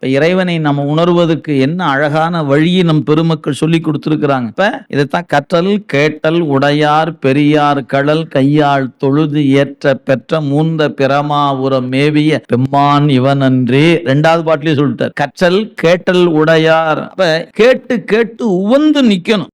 இப்ப இறைவனை நம்ம உணர்வதற்கு என்ன அழகான வழியை நம் பெருமக்கள் சொல்லி கொடுத்துருக்குறாங்க. இப்போ இதைத்தான் கற்றல் கேட்டல் உடையார் பெரியார் கடல் கையாள் தொழுது ஏற்ற பெற்ற மூந்த பிரமாபுரம் மேவிய பெம்மான் இவனன்றே. ரெண்டாவது பாட்டிலே சொல்லிட்டார். கற்றல் கேட்டல் உடையார். அப்ப கேட்டு கேட்டு உவந்து நிக்கணும்.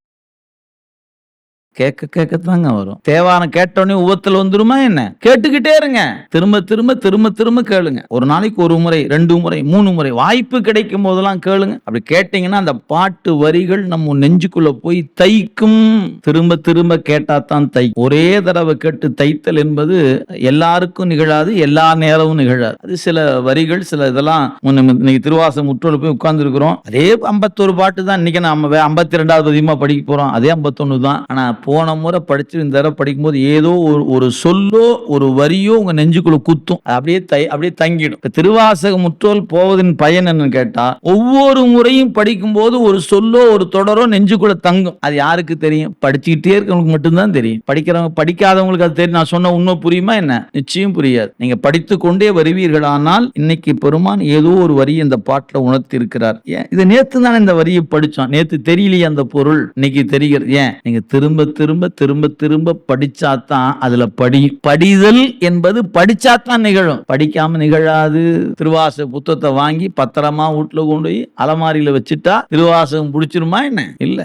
கேட்க கேட்கத்தாங்க வரும். தேவாரம் கேட்டோடனே உவத்தில் வந்துருமா என்ன? கேட்டுக்கிட்டே இருங்க. திரும்ப திரும்ப திரும்ப திரும்ப கேளுங்க. ஒரு நாளைக்கு ஒரு முறை ரெண்டு முறை மூணு முறை வாய்ப்பு கிடைக்கும் போதெல்லாம் கேளுங்க. அப்படி கேட்டீங்கன்னா அந்த பாட்டு வரிகள் நம்ம நெஞ்சுக்குள்ள போய் தைக்கும். திரும்ப திரும்ப கேட்டா தான் தை. ஒரே தடவை கேட்டு தைத்தல் என்பது எல்லாருக்கும் நிகழாது எல்லா நேரமும் நிகழாது. அது சில வரிகள் சில இதெல்லாம் முன்ன- இன்னைக்கு திருவாசம் முற்றோடு போய் உட்கார்ந்துருக்கிறோம். அதே ஐம்பத்தொரு பாட்டு தான் இன்னைக்கு நம்ம ஐம்பத்தி ரெண்டாவது அதிகமாக படிக்க போறோம். அதே ஐம்பத்தொன்னு தான். ஆனா போன முறை படிச்சு இந்த தடவை படிக்கும்போது ஏதோ ஒரு ஒரு சொல்லோ ஒரு வரியோ உங்க நெஞ்சுக்குள்ள குத்தும். அப்படியே தை அப்படியே தங்கிடும். இப்போ திருவாசக முற்றோல் போவதின் பயன் என்னன்னு கேட்டா ஒவ்வொரு முறையும் படிக்கும்போது ஒரு சொல்லோ ஒரு தொடரோ நெஞ்சுக்குள்ள தங்கும். அது யாருக்கு தெரியும்? படிச்சுக்கிட்டே இருக்கவங்களுக்கு மட்டும்தான் தெரியும். படிக்கிறவங்க படிக்காதவங்களுக்கு அது தெரியும். நான் சொன்ன உண்மை புரியுமா என்ன? நிச்சயம் புரியாது. நீங்க படித்து கொண்டே வருவீர்களானால் இன்னைக்கு பெருமான் ஏதோ ஒரு வரி இந்த பாட்டில் உணர்த்தி இருக்கிறார் ஏன்? இது நேத்து தானே இந்த வரியை படிச்சோம். நேத்து தெரியலையே அந்த பொருள். இன்னைக்கு தெரிகிறது. ஏன்? நீங்க திரும்ப திரும்ப திரும்ப திரும்ப படிச்சாதான் அதுல படி படிதல் என்பது படிச்சாதான் நிகழும். படிக்காம நிகழாது. திருவாசக புத்தகத்தை வாங்கி பத்திரமா வீட்டுல கொண்டு போய் அலமாரியில வச்சுட்டா திருவாசகம் பிடிச்சிருமா என்ன? இல்ல.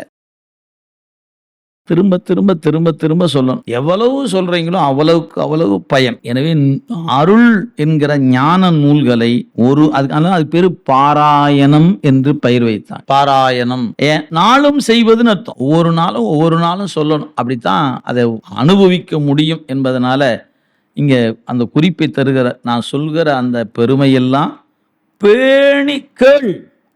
திரும்ப திரும்ப திரும்ப திரும்ப சொல்லணும். எவ்வளவு சொல்றீங்களோ அவ்வளவுக்கு அவ்வளவு பயன். எனவே அருள் என்கிற ஞான நூல்களை ஒரு அது அது பேரு பாராயணம் என்று பெயர் வைத்தான் பாராயணம். ஏன் நாளும் செய்வதுன்னு அர்த்தம். ஒவ்வொரு நாளும் ஒவ்வொரு நாளும் சொல்லணும். அப்படித்தான் அதை அனுபவிக்க முடியும் என்பதனால இங்க அந்த குறிப்பை தருகிற நான் சொல்கிற அந்த பெருமையெல்லாம் பேணிக்கள்